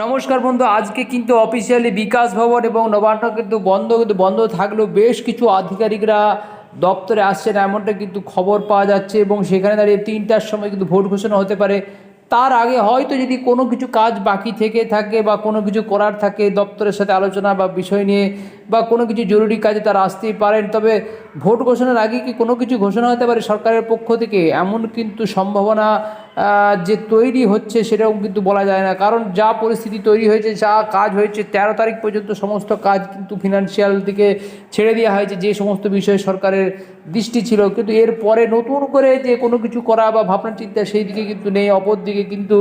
নমস্কার বন্ধু, আজকে কিন্তু অফিসিয়ালি বিকাশ ভবন এবং নবান্ন কিন্তু বন্ধ কিন্তু বন্ধ থাকলেও বেশ কিছু আধিকারিকরা দপ্তরে আসছেন, এমনটা কিন্তু খবর পাওয়া যাচ্ছে এবং সেখানে দাঁড়িয়ে তিনটার সময় কিন্তু ভোট ঘোষণা হতে পারে। তার আগে হয়তো যদি কোনো কিছু কাজ বাকি থেকে থাকে বা কোনো কিছু করার থাকে দপ্তরের সাথে আলোচনা বা বিষয় নিয়ে বা কোনো কিছু জরুরি কাজে তারা আসতেই পারেন, তবে ভোট ঘোষণার আগে কি কোনো কিছু ঘোষণা হতে পারে সরকারের পক্ষ থেকে? এমন কিন্তু সম্ভাবনা যে তৈরি হচ্ছে সেরকম কিন্তু বলা যায় না। কারণ যা পরিস্থিতি তৈরি হয়েছে, যা কাজ হয়েছে, তেরো তারিখ পর্যন্ত সমস্ত কাজ কিন্তু ফিনান্সিয়াল দিকে ছেড়ে দেওয়া হয়েছে। যে সমস্ত বিষয়ে সরকারের দৃষ্টি ছিল, কিন্তু এর পরে নতুন করে যে কোনো কিছু করা বা ভাবনা চিন্তা সেই দিকে কিন্তু নেই। অপর দিকে কিন্তু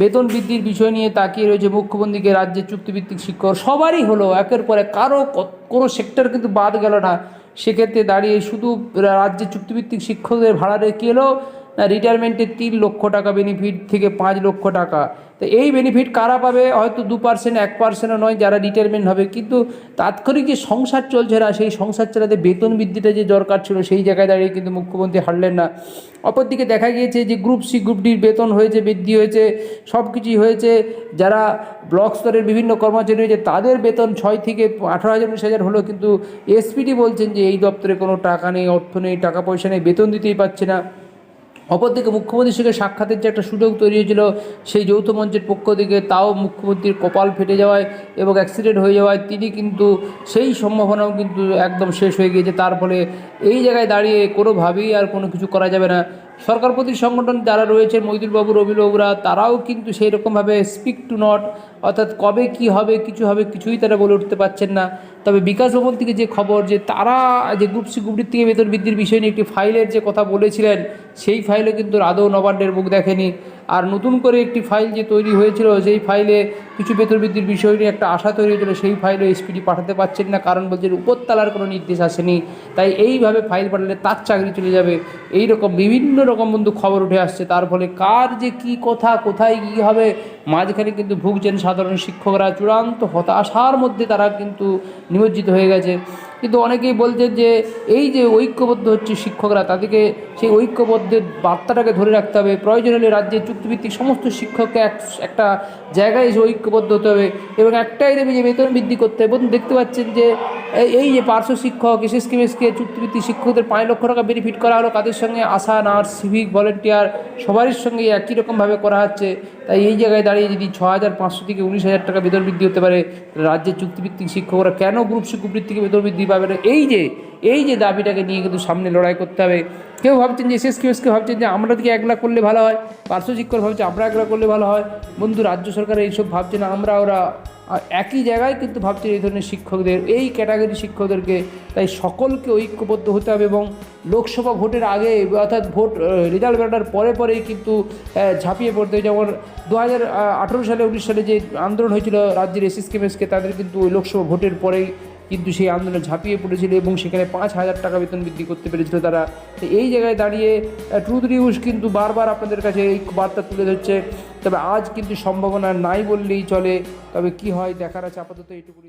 বেতন বৃদ্ধির বিষয় নিয়ে তাকিয়ে রয়েছে মুখ্যমন্ত্রীকে রাজ্যের চুক্তিভিত্তিক শিক্ষক। সবারই হলো, একের পরে কারও কোনো সেক্টর কিন্তু বাদ গেল না। সেক্ষেত্রে দাঁড়িয়ে শুধু রাজ্যের চুক্তিভিত্তিক শিক্ষকদের ভাড়া রেখে এলো? না রিটায়ারমেন্টের তিন লক্ষ টাকা বেনিফিট থেকে পাঁচ লক্ষ টাকা। তো এই বেনিফিট কারা পাবে? হয়তো দু পার্সেন্ট এক পার্সেন্টও নয়, যারা রিটায়ারমেন্ট হবে। কিন্তু তাৎক্ষণিক যে সংসার চলছে না, সেই সংসার চালাতে বেতন বৃদ্ধিটা যে দরকার ছিল, সেই জায়গায় দাঁড়িয়ে কিন্তু মুখ্যমন্ত্রী হারলেন না। অপরদিকে দেখা গিয়েছে যে গ্রুপ সি গ্রুপ ডির বেতন হয়েছে, বৃদ্ধি হয়েছে সব কিছুই হয়েছে। যারা ব্লক স্তরের বিভিন্ন কর্মচারী রয়েছে, তাদের বেতন ছয় থেকে আঠারো হাজার, উনিশ হাজার হলো, কিন্তু এসপিডি বলছেন যে এই দপ্তরে কোনো টাকা নেই, অর্থ নেই, টাকা পয়সা নেই, বেতন দিতেই পারছে না। অপরদিকে মুখ্যমন্ত্রীর সঙ্গে সাক্ষাতের যে একটা সুযোগ তৈরি হয়েছিল, সেই যৌথ মঞ্চের পক্ষ থেকে তাও মুখ্যমন্ত্রীর কপাল ফেটে যাওয়ায় এবং অ্যাক্সিডেন্ট হয়ে যাওয়ায় তিনি কিন্তু সেই সম্ভাবনাও কিন্তু একদম শেষ হয়ে গিয়েছে। তার ফলে এই জায়গায় দাঁড়িয়ে কোনোভাবেই আর কোনো কিছু করা যাবে না। সরকারপতি সংগঠন যারা রয়েছে মৈদুলবাবু রবিবাবুরা, তারাও কিন্তু সেই রকমভাবে স্পিক টু নট অর্থাৎ কবে কি হবে, কিছু হবে, কিছুই তারা বলে উঠতে পারছেন না। তবে বিকাশ ভবন থেকে যে খবর যে তারা যে গ্রুপ সি গ্রুপটির থেকে বেতন বৃদ্ধির বিষয় নিয়ে একটি ফাইলের যে কথা বলেছিলেন, সেই ফাইলে কিন্তু আদৌ নবান্নের মুখ দেখেনি। আর নতুন করে একটি ফাইল যে তৈরি হয়েছিল, সেই ফাইলে কিছু বেতন বৃদ্ধির বিষয় নিয়ে একটা আশা তৈরি হয়েছিল, সেই ফাইলে এসপিডি পাঠাতে পারছেন না। কারণ বলছেন, উপরতলার কোনো নির্দেশ আসেনি। তাই এইভাবে ফাইল পাঠালে তার চাকরি চলে যাবে। এই রকম বিভিন্ন রকম বন্ধু খবর উঠে আসছে। তার ফলে কার যে কি কথা, কোথায় কী হবে, মাঝখানে কিন্তু ভুগছেন সাধারণ শিক্ষকরা চূড়ান্ত হতাশার মধ্যে তারা কিন্তু নিমজ্জিত হয়ে গেছে। কিন্তু অনেকেই বলছেন যে, এই যে ঐক্যবদ্ধ হচ্ছে শিক্ষকরা, তাদেরকে সেই ঐক্যবদ্ধের বার্তাটাকে ধরে রাখতে হবে। প্রয়োজন হলে রাজ্যের চুক্তিভিত্তিক সমস্ত শিক্ষককে এক, একটা জায়গায় এসে ঐক্যবদ্ধ হতে হবে এবং একটাই দেবে যে, বেতন বৃদ্ধি করতে হবে। দেখতে পাচ্ছেন যে এই- যে পার্শ্ব শিক্ষক এসএসকে মেসকে চুক্তিভিত্তিক শিক্ষকদের পাঁচ লক্ষ টাকা বেনিফিট করা হলো, কাদের সঙ্গে আশা, নার্স সিভিক ভলেন্টিয়ার সবারই সঙ্গে একই রকমভাবে করা হচ্ছে। তাই এই জায়গায় দাঁড়িয়ে যদি ছ হাজার পাঁচশো থেকে উনিশ হাজার টাকা বেতন বৃদ্ধি হতে পারে রাজ্যের চুক্তিভিত্তিক শিক্ষকরা কেন গ্রুপ থেকে বেতন বৃদ্ধি পাবে না? এই যে এই যে দাবিটাকে নিয়ে কিন্তু সামনে লড়াই করতে হবে। কেউ ভাবছেন যে এসএস কেউ ভাবছেন যে আমরা দিকে একলা করলে ভালো হয়, পার্শ্ব শিক্ষক ভাবছে আমরা একলা করলে ভালো হয়। বন্ধু, রাজ্য সরকার এইসব ভাবছে না, আমরা ওরা আর একই জায়গায় কিন্তু ভাবছেন এই ধরনের শিক্ষকদের, এই ক্যাটাগরি শিক্ষকদেরকে তাই সকলকে ঐক্যবদ্ধ হতে হবে এবং লোকসভা ভোটের আগে অর্থাৎ ভোট রেজাল্ট বেরোনোর পরে পরেই কিন্তু ঝাঁপিয়ে পড়তে হবে যেমন দু হাজার আঠেরো সালে, উনিশ সালে যে আন্দোলন হয়েছিল রাজ্যের এসএসকে মেসকে তাদের কিন্তু ওই লোকসভা ভোটের পরেই কিন্তু সেই আন্দোলনে ঝাঁপিয়ে পড়েছিল এবং সেখানে পাঁচ হাজার টাকা বেতন বৃদ্ধি করতে পেরেছিল তারা। এই জায়গায় দাঁড়িয়ে ট্রুথ নিউজ কিন্তু বারবার আপনাদের কাছে এই বার্তা তুলে ধরছে। তবে আজ কিন্তু সম্ভাবনা নাই বললেই চলে। তবে কি হয় দেখার আছে আপাতত এইটুকুনি